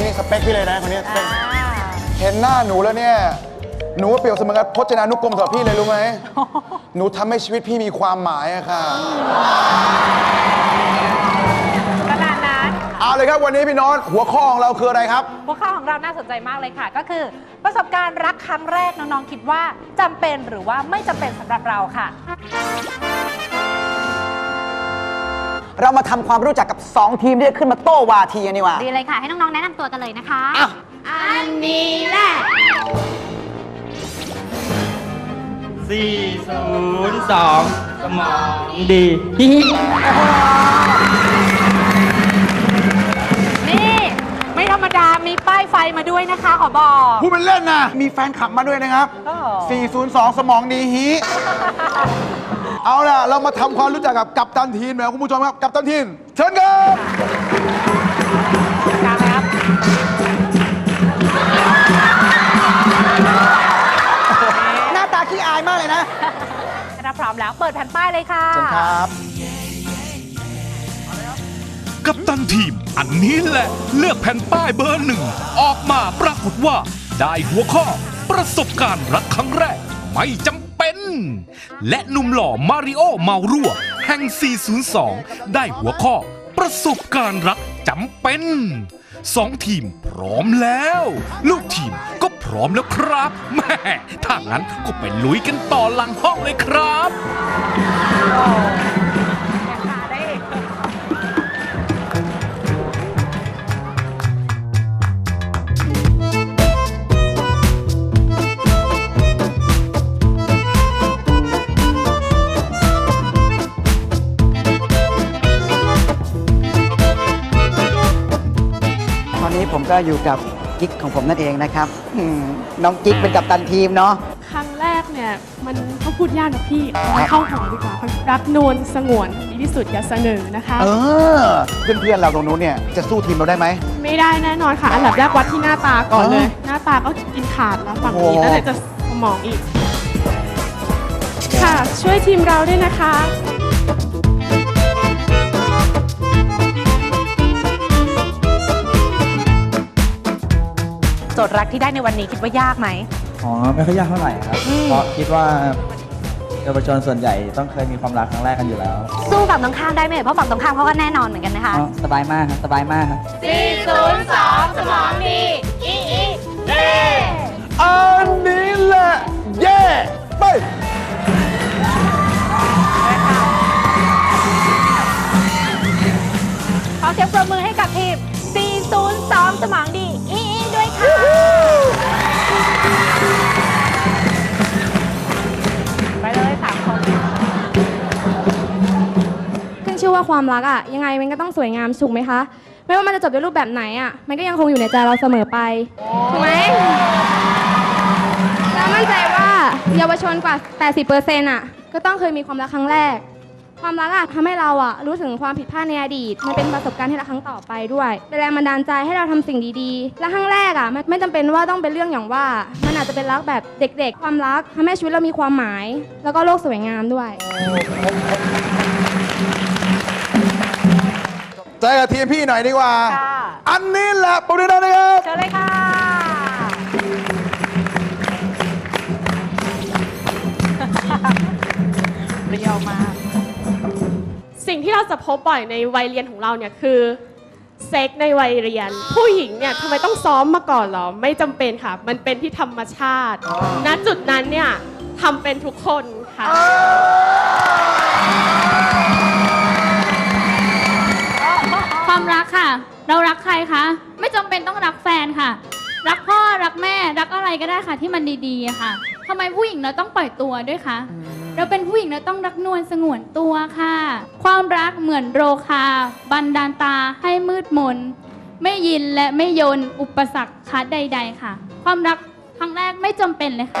นี้นี่สเปคพี่เลยนะคนนี้สเปคเห็นหน้าหนูแล้วเนี่ย หนูว่าเปรียบเสมือนกับพจนานุกรมสำหรับพี่เลยรู้ไหม หนูทำให้ชีวิตพี่มีความหมายอะค่ะขนาดนั้น เอาเลยครับวันนี้พี่โน้ตหัวข้อของเราคืออะไรครับ หัวข้อของเราน่าสนใจมากเลยค่ะ ก็คือประสบการณ์รักครั้งแรกน้องๆคิดว่าจำเป็นหรือว่าไม่จำเป็นสำหรับเราค่ะ เรามาทำความรู้จักกับ 2 ทีมที่จะขึ้นมาโต้วาทีกันดีกว่าดีเลยค่ะ ให้น้องๆ แนะนำตัวกันเลยนะคะอ้าวอันนี้แหละ402 สมองดีฮิฮินี่ ไม่ธรรมดา มีป้ายไฟมาด้วยนะคะ ขอบอก พูดเป็นเล่นนะ มีแฟนคลับมาด้วยนะครับอ๋อ402 สมองดีฮี เอาล่ะ เรามาทำความรู้จักกับกัปตันทีมหน่อยคุณผู้ชมครับ กัปตันทีมเชิญครับ กลางเลยครับ หน้าตาขี้อายมากเลยนะถ้าพร้อมแล้วเปิดแผ่นป้ายเลยค่ะเชิญครับ กัปตันทีม อันนี้แหละเลือกแผ่นป้ายเบอร์หนึ่ง ออกมาปรากฏว่า ได้หัวข้อ ประสบการณ์รักครั้งแรก ไม่จำ เป็น และหนุ่มหล่อมาริโอเมารั่ว แห่ง 402 ได้หัวข้อประสบการณ์รักจำเป็นสองทีมพร้อมแล้ว ลูกทีมก็พร้อมแล้วครับแม่ถ้างั้นก็ไปลุยกันต่อหลังห้องเลยครับ ผมก็อยู่กับกิ๊กของผมนั่นเองนะครับอืมน้องกิ๊กเป็นกัปตันทีมเนาะ ครั้งแรกเนี่ย มันต้องพูดยากนะพี่เอาเข้าหอดีกว่ารักนวลสงวนดีที่สุดอย่าเสนอนะคะ เออ เพื่อนๆเราตรงนู้นเนี่ยจะสู้ทีมเราได้ไหม ไม่ได้แน่นอนค่ะ อันดับแรกวัดที่หน้าตาก่อนเลยอ๋อหน้าตาก็กินขาดแล้วฝั่งโอ้นี้แล้วไหนจะสมองอีก ค่ะ ช่วยทีมเราด้วยนะคะ โจทย์รักที่ได้ในวันนี้คิดว่ายากไหม อ๋อไม่ค่อยยากเท่าไหร่ครับเพราะคิดว่าเยาวชนส่วนใหญ่ต้องเคยมีความรักครั้งแรกกันอยู่แล้วสู้ฝั่งตรงข้ามได้ไหมเพราะฝั่งตรงข้ามเขาก็แน่นอนเหมือนกันนะคะ อ๋อสบายมากครับสบายมากครับ 402สมองดี อีอีเย่อันนี้แหละเย้ไป ชื่อว่าความรักอะยังไงมันก็ต้องสวยงามถูกไหมคะ ไม่ว่ามันจะจบด้วยรูปแบบไหนอะมันก็ยังคงอยู่ในใจเราเสมอไปถูกไหมเรามั่นใจว่าเยาวชนกว่า 80%อะก็ต้องเคยมีความรักครั้งแรก ความรักอะทำให้เราอะรู้ถึงความผิดพลาดในอดีต มันเป็นประสบการณ์ที่เราครั้งต่อไปด้วยเป็นแรงบันดาลใจให้เราทำสิ่งดีๆ และครั้งแรกอะมันไม่จำเป็นว่าต้องเป็นเรื่องอย่างว่า มันอาจจะเป็นรักแบบเด็ก ๆ ความรักทำให้ชีวิตเรามีความหมาย แล้วก็โลกสวยงามด้วย เจอกับทีมพี่หน่อยดีกว่า ค่ะ อันนี้แหละปรบมือดังๆนะครับ เชิญเลยค่ะ พบบ่อยในวัยเรียนของเราเนี่ยคือเซ็กในวัยเรียน ผู้หญิงเนี่ยทำไมต้องซ้อมมาก่อนหรอ ไม่จำเป็นค่ะ มันเป็นที่ธรรมชาติณจุดนั้นเนี่ยทำเป็นทุกคนค่ะ ความรักค่ะ เรารักใครคะ ไม่จำเป็นต้องรักแฟนค่ะ รักพ่อรักแม่รักอะไรก็ได้ค่ะ ที่มันดีๆอะค่ะทำไมผู้หญิงเราต้องปล่อยตัวด้วยคะ เราเป็นผู้หญิงเราต้องรักนวลสงวนตัวค่ะ ความรักเหมือนโรคา บันดาลตาให้มืดมน ไม่ยินและไม่ยนอุปสรรคคัดใด ๆ ค่ะ ความรักครั้งแรกไม่จำเป็นเลยค่ะ